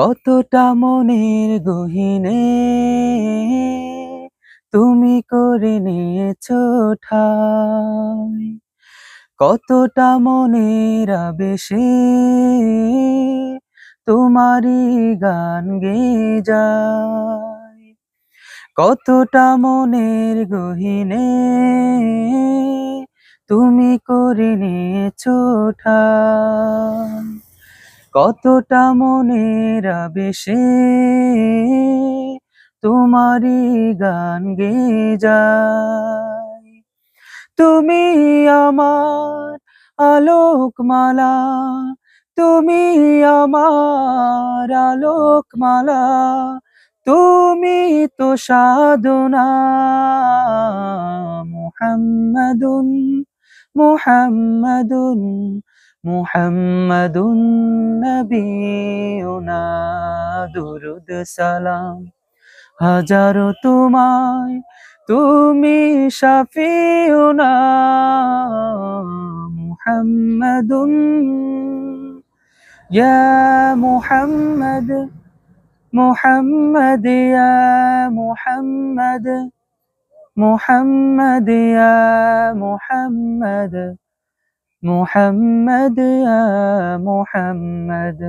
কতটা মনের গহিনে তুমি করে নিয়েছো ঠাই। কতটা মনের আবেশে তোমারই গান গে যায়। কতটা মনের গহিনে তুমি করে নিয়েছো ঠাই। কতটা মনের আবেশে তোমারই গান গে যায়। তুমি আমার আলোকমালা, তুমি আমার আলোকমালা, তুমি তো সাধনা। মুহাম্মাদুন মুহাম্মাদুন মুহাম্মাদুন নবিয়ুনা দুরুদ সালাম। হাজারো তোমায় তুমি শাফিউনা, মুহাম্মাদুন। ইয়া মুহাম্মদ মুহাম্মদ, ইয়া মুহাম্মদ মুহাম্মদ মুহাম্মদ। মুহাম্মদ ইয়া মুহাম্মদ